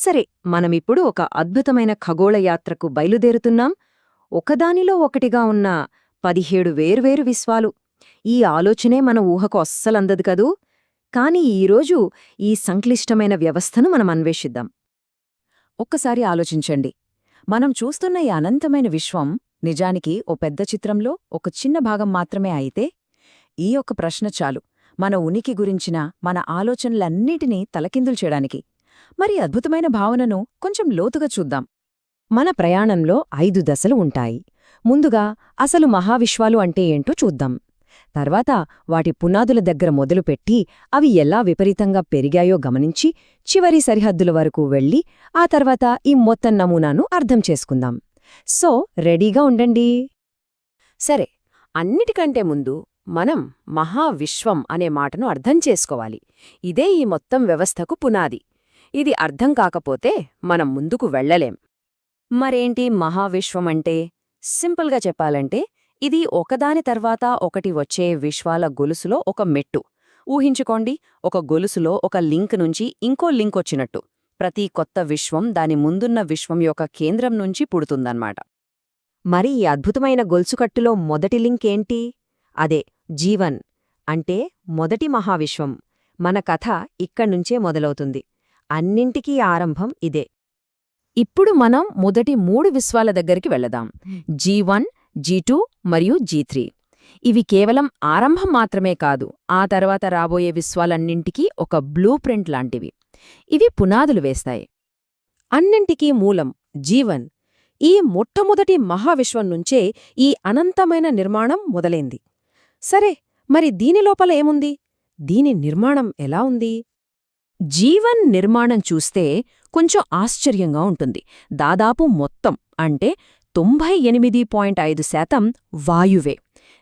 సరే మనమిప్పుడు ఒక అద్భుతమైన ఖగోళ యాత్రకు బయలుదేరుతున్నాం. ఒకదానిలో ఒకటిగా ఉన్న పదిహేడు వేర్వేరు విశ్వాలు. ఈ ఆలోచనే మన ఊహకు అస్సలందదు కదూ? కాని ఈరోజు ఈ సంక్లిష్టమైన వ్యవస్థను మనం అన్వేషిద్దాం. ఒక్కసారి ఆలోచించండి. మనం చూస్తున్న ఈ అనంతమైన విశ్వం నిజానికి ఓ పెద్ద చిత్రంలో ఒక చిన్న భాగం మాత్రమే అయితే ఈ యొక్క ప్రశ్న చాలు. మన ఉనికి గురించిన మన ఆలోచనలన్నిటినీ తలకిందులు చేయడానికి. మరి అద్భుతమైన భావనను కొంచెం లోతుగా చూద్దాం. మన ప్రయాణంలో ఐదు దశలు ఉంటాయి. ముందుగా అసలు మహావిశ్వాలు అంటే ఏంటో చూద్దాం. తర్వాత వాటి పునాదుల దగ్గర మొదలుపెట్టి అవి ఎలా విపరీతంగా పెరిగాయో గమనించి చివరి సరిహద్దుల వరకు వెళ్ళి ఆ తర్వాత ఈ మొత్తం నమూనాను అర్థం చేసుకుందాం. సో రెడీగా ఉండండి. సరే అన్నిటికంటే ముందు మనం మహావిశ్వం అనే మాటను అర్థం చేసుకోవాలి. ఇదే ఈ మొత్తం వ్యవస్థకు పునాది. ఇది అర్థం కాకపోతే మనం ముందుకు వెళ్ళలేం. మరేంటి మహావిశ్వమంటే? సింపుల్గా చెప్పాలంటే ఇది ఒకదాని తర్వాత ఒకటి వచ్చే విశ్వాల గొలుసులో ఒక మెట్టు. ఊహించుకోండి ఒక గొలుసులో ఒక లింక్ నుంచి ఇంకో లింక్ వచ్చినట్టు. ప్రతి కొత్త విశ్వం దాని ముందున్న విశ్వం యొక్క కేంద్రం నుంచి పుడుతుందన్నమాట. మరి ఈ అద్భుతమైన గొలుసుకట్టులో మొదటి లింక్ ఏంటి? అదే జీవన్. అంటే మొదటి మహావిశ్వం. మన కథ ఇక్కడ్నుంచే మొదలవుతుంది. అన్నింటికీ ఆరంభం ఇదే. ఇప్పుడు మనం మొదటి మూడు విశ్వాల దగ్గరికి వెళదాం. జీ వన్ జీ టూ మరియు జీ త్రీ ఇవి కేవలం ఆరంభం మాత్రమే కాదు ఆ తర్వాత రాబోయే విశ్వాలన్నింటికీ ఒక బ్లూ ప్రింట్ లాంటివి. ఇవి పునాదులు వేస్తాయి. అన్నింటికీ మూలం జీవన్ ఈ మొట్టమొదటి మహావిశ్వం నుంచే ఈ అనంతమైన నిర్మాణం మొదలైంది. సరే మరి దీని లోపల ఏముంది? దీని నిర్మాణం ఎలా ఉంది? జీవన్ నిర్మాణం చూస్తే కొంచెం ఆశ్చర్యంగా ఉంటుంది. దాదాపు మొత్తం అంటే తొంభై ఎనిమిది పాయింట్ ఐదు శాతం వాయువే.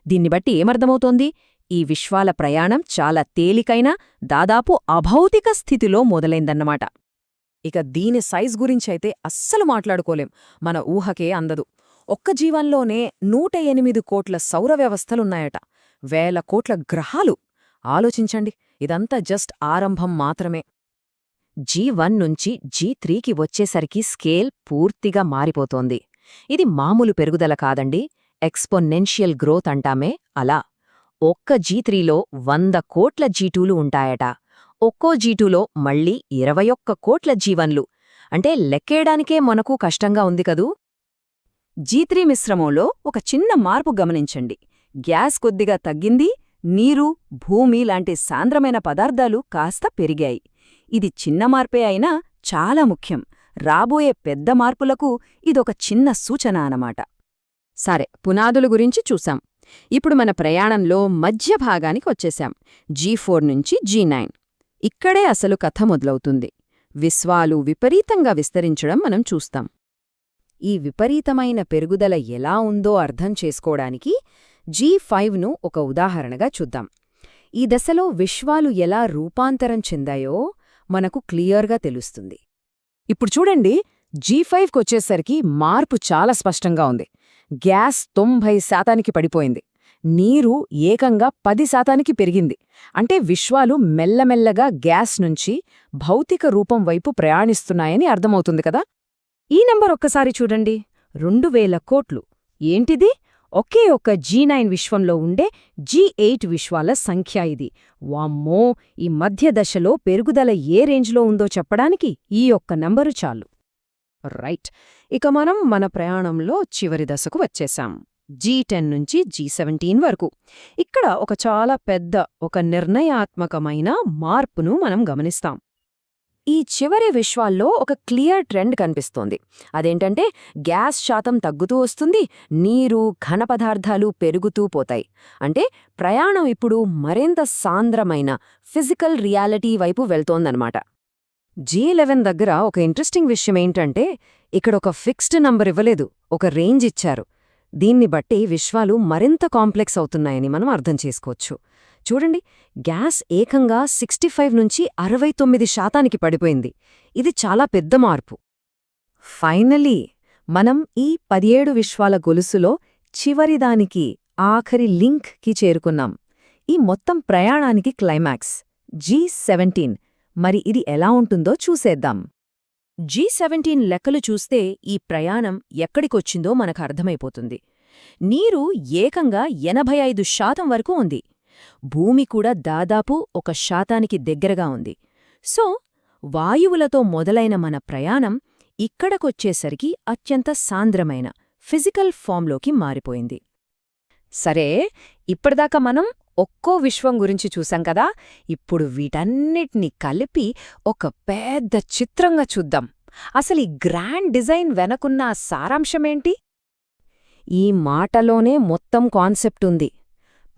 దీన్ని బట్టి ఏమర్థమవుతోంది? ఈ విశ్వాల ప్రయాణం చాలా తేలికైన దాదాపు అభౌతిక స్థితిలో మొదలైందన్నమాట. ఇక దీని సైజ్ గురించైతే అస్సలు మాట్లాడుకోలేం. మన ఊహకే అందదు. ఒక్క జీవంలోనే నూట ఎనిమిది కోట్ల సౌర వ్యవస్థలున్నాయట. వేల కోట్ల గ్రహాలు? ఆలోచించండి. ఇదంతా జస్ట్ ఆరంభం మాత్రమే. జీ వన్ నుంచి జీ త్రీకి వచ్చేసరికి స్కేల్ పూర్తిగా మారిపోతోంది. ఇది మామూలు పెరుగుదల కాదండి ఎక్స్పొన్నెన్షియల్ గ్రోత్ అంటామే అలా. ఒక్క జీ త్రీలో వంద కోట్ల జీటూలు ఉంటాయట. ఒక్కో జీటూలో మళ్ళీ ఇరవై ఒక్క కోట్ల జీవన్లు అంటే లెక్కేయడానికే మనకు కష్టంగా ఉంది కదూ? జీత్రీ మిశ్రమంలో ఒక చిన్న మార్పు గమనించండి. గ్యాస్ కొద్దిగా తగ్గింది నీరు భూమి లాంటి సాంద్రమైన పదార్థాలు కాస్త పెరిగాయి. ఇది చిన్న మార్పే అయినా చాలా ముఖ్యం. రాబోయే పెద్ద మార్పులకు ఇదొక చిన్న సూచన అనమాట సరే పునాదుల గురించి చూసాం ఇప్పుడు మన ప్రయాణంలో మధ్య భాగానికి వచ్చేశాం. జీ ఫోర్ నుంచి జీ నైన్. ఇక్కడే అసలు కథ మొదలవుతుంది. విశ్వాలు విపరీతంగా విస్తరించడం మనం చూస్తాం. ఈ విపరీతమైన పెరుగుదల ఎలా ఉందో అర్థం చేసుకోవడానికి జీ ఫైవ్ను ఒక ఉదాహరణగా చూద్దాం. ఈ దశలో విశ్వాలు ఎలా రూపాంతరం చెందాయో మనకు క్లియర్గా తెలుస్తుంది. ఇప్పుడు చూడండి జీ ఫైవ్కొచ్చేసరికి మార్పు చాలా స్పష్టంగా ఉంది. గ్యాస్ తొంభై శాతానికి పడిపోయింది. నీరు ఏకంగా పది శాతానికి పెరిగింది. అంటే విశ్వాలు మెల్లమెల్లగా గ్యాస్ నుంచి భౌతిక రూపం వైపు ప్రయాణిస్తున్నాయని అర్థమవుతుంది కదా? ఈ నంబర్ ఒక్కసారి చూడండి. రెండు వేల కోట్లు. ఏంటిది? ఒకే ఒక్క జీ నైన్ విశ్వంలో ఉండే జీ ఎయిట్ విశ్వాల సంఖ్య ఇది. వామ్మో ఈ మధ్య దశలో పెరుగుదల ఏ రేంజ్లో ఉందో చెప్పడానికి ఈ ఒక్క నంబరు చాలు. రైట్. ఇక మనం మన ప్రయాణంలో చివరి దశకు వచ్చేశాం జీ టెన్ నుంచి జీ సెవెంటీన్ వరకు. ఇక్కడ ఒక చాలా పెద్ద ఒక నిర్ణయాత్మకమైన మార్పును మనం గమనిస్తాం. ఈ చివరి విశ్వాల్లో ఒక క్లియర్ ట్రెండ్ కనిపిస్తోంది. అదేంటంటే గ్యాస్ శాతం తగ్గుతూ వస్తుంది నీరు ఘన పదార్థాలు పెరుగుతూ పోతాయి. అంటే ప్రయాణం ఇప్పుడు మరింత సాంద్రమైన ఫిజికల్ రియాలిటీ వైపు వెళ్తోందనమాట జీ లెవెన్ దగ్గర ఒక ఇంట్రెస్టింగ్ విషయం ఏంటంటే ఇక్కడ ఒక ఫిక్స్డ్ నంబర్ ఇవ్వలేదు ఒక రేంజ్ ఇచ్చారు. దీన్ని బట్టి విశ్వాలు మరింత కాంప్లెక్స్ అవుతున్నాయని మనం అర్థం చేసుకోవచ్చు. చూడండి గ్యాస్ ఏకంగా సిక్స్టీ ఫైవ్ నుంచి అరవై తొమ్మిది శాతానికి పడిపోయింది. ఇది చాలా పెద్ద మార్పు. ఫైనలీ మనం ఈ పదిహేడు విశ్వాల గొలుసులో చివరిదానికి ఆఖరి లింక్కి చేరుకున్నాం. ఈ మొత్తం ప్రయాణానికి క్లైమాక్స్. G seventeen. మరి ఇది ఎలా ఉంటుందో చూసేద్దాం. జీ సెవెంటీన్ లెక్కలు చూస్తే ఈ ప్రయాణం ఎక్కడికొచ్చిందో మనకు అర్థమైపోతుంది. నీరు ఏకంగా ఎనభై ఐదు శాతం వరకు ఉంది. భూమి కూడా దాదాపు ఒక శాతానికి దగ్గరగా ఉంది. సో వాయువులతో మొదలైన మన ప్రయాణం ఇక్కడకొచ్చేసరికి అత్యంత సాంద్రమైన ఫిజికల్ ఫామ్లోకి మారిపోయింది. సరే ఇప్పటిదాకా మనం ఒక్కో విశ్వం గురించి చూసాం కదా ఇప్పుడు వీటన్నిటినీ కలిపి ఒక పెద్ద చిత్రంగా చూద్దాం. అసలు ఈ గ్రాండ్ డిజైన్ వెనకున్న సారాంశమేంటి? ఈ మాటలోనే మొత్తం కాన్సెప్ట్ ఉంది.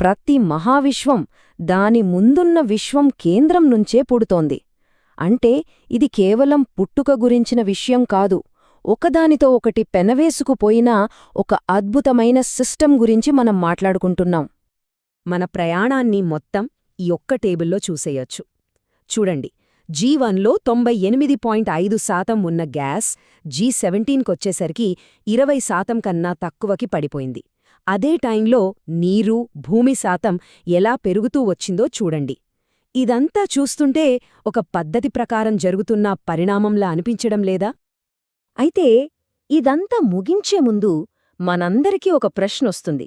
ప్రతి మహావిశ్వం దాని ముందున్న విశ్వం కేంద్రం నుంచే పుడుతోంది. అంటే ఇది కేవలం పుట్టుక గురించిన విషయం కాదు ఒకదానితో ఒకటి పెనవేసుకుపోయిన ఒక అద్భుతమైన సిస్టమ్ గురించి మనం మాట్లాడుకుంటున్నాం. మన ప్రయాణాన్ని మొత్తం ఈ ఒక్క టేబుల్లో చూసేయొచ్చు. చూడండి జీ వన్లో తొంభై ఎనిమిది పాయింట్ ఐదు శాతం ఉన్న గ్యాస్ జీ సెవెంటీన్కొచ్చేసరికి ఇరవై శాతం కన్నా తక్కువకి పడిపోయింది. అదే టైంలో నీరు భూమి శాతం ఎలా పెరుగుతూ వచ్చిందో చూడండి. ఇదంతా చూస్తుంటే ఒక పద్ధతి ప్రకారం జరుగుతున్న పరిణామంలా అనిపించడం లేదా? అయితే ఇదంతా ముగించే ముందు మనందరికీ ఒక ప్రశ్నొస్తుంది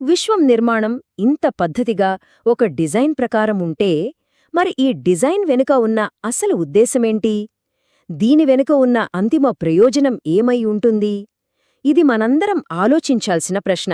విశ్వం నిర్మాణం ఇంత పద్ధతిగా ఒక డిజైన్ ప్రకారం ఉంటే మరి ఈ డిజైన్ వెనుక ఉన్న అసలు ఉద్దేశమేంటి? దీని వెనుక ఉన్న అంతిమ ప్రయోజనం ఏమై ఉంటుంది? ఇది మనందరం ఆలోచించాల్సిన ప్రశ్న.